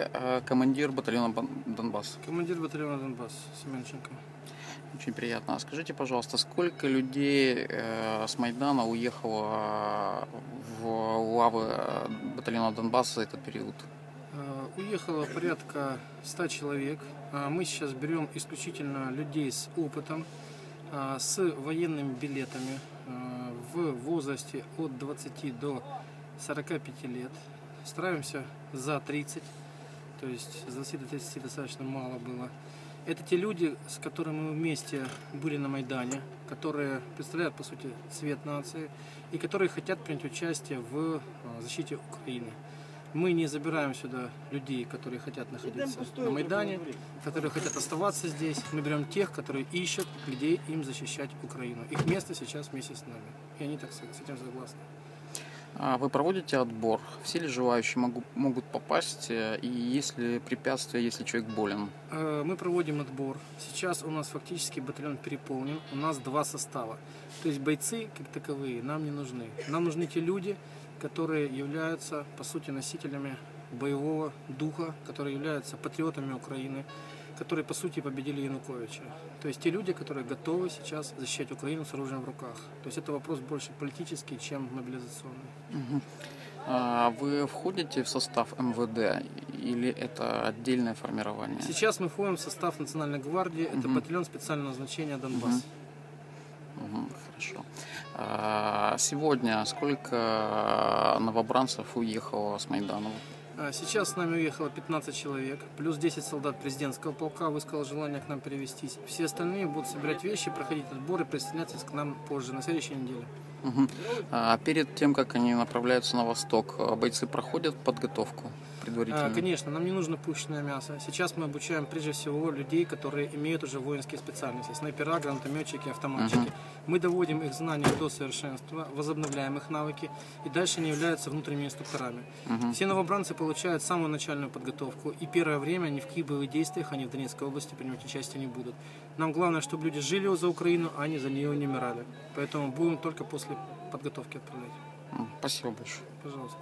вы э, командир батальона Донбасс. Командир батальона Донбасс Семенченко. Очень приятно. А Скажите, пожалуйста, сколько людей э, с Майдана уехало в лавы э, батальона Донбасс за этот период? Уехало порядка 100 человек. Мы сейчас берем исключительно людей с опытом, с военными билетами в возрасте от 20 до 45 лет. Стараемся за 30, то есть с 20 до 30 достаточно мало было. Это те люди, с которыми мы вместе были на Майдане, которые представляют, по сути, цвет нации и которые хотят принять участие в а, защите Украины. Мы не забираем сюда людей, которые хотят находиться на Майдане, которые хотят оставаться здесь. Мы берем тех, которые ищут, где им защищать Украину. Их место сейчас вместе с нами. И они так с этим согласны. А Вы проводите отбор? Все ли желающие могу- могут попасть? И есть ли препятствия, если человек болен? Э, Мы проводим отбор. Сейчас у нас фактически батальон переполнен. У нас два состава. То есть бойцы, как таковые, нам не нужны. Нам нужны те люди, которые являются, по сути, носителями боевого духа, которые являются патриотами Украины, которые, по сути, победили Януковича. То есть те люди, которые готовы сейчас защищать Украину с оружием в руках. То есть это вопрос больше политический, чем мобилизационный. Мгм. А Вы входите в состав МВД или это отдельное формирование? Сейчас мы входим в состав Национальной гвардии. Это Мгм. батальон специального назначения Донбасс. Мгм, Хорошо. А Сегодня сколько новобранцев уехало с Майдана? А, Сейчас с нами уехало 15 человек, плюс 10 солдат президентского полка высказал желание к нам перевестись. Все остальные будут собирать вещи, проходить отбор и присоединяться к нам позже, на следующей неделе. Мгм. А Перед тем, как они направляются на восток, а бойцы проходят подготовку предварительно? А, Конечно, нам не нужно пущенное мясо. Сейчас мы обучаем прежде всего людей, которые имеют уже воинские специальности. Снайпера, гранатометчики, автоматчики. Мы доводим их знания до совершенства, возобновляем их навыки и дальше они являются внутренними инструкторами. Мгм. Все новобранцы получают самую начальную подготовку, и первое время ни в каких боевых действиях они в Донецкой области принимать участие не будут. Нам главное, чтобы люди жили за Украину, а они за нее не умирали. Поэтому будем только после подготовки отправлять. Спасибо большое. Пожалуйста.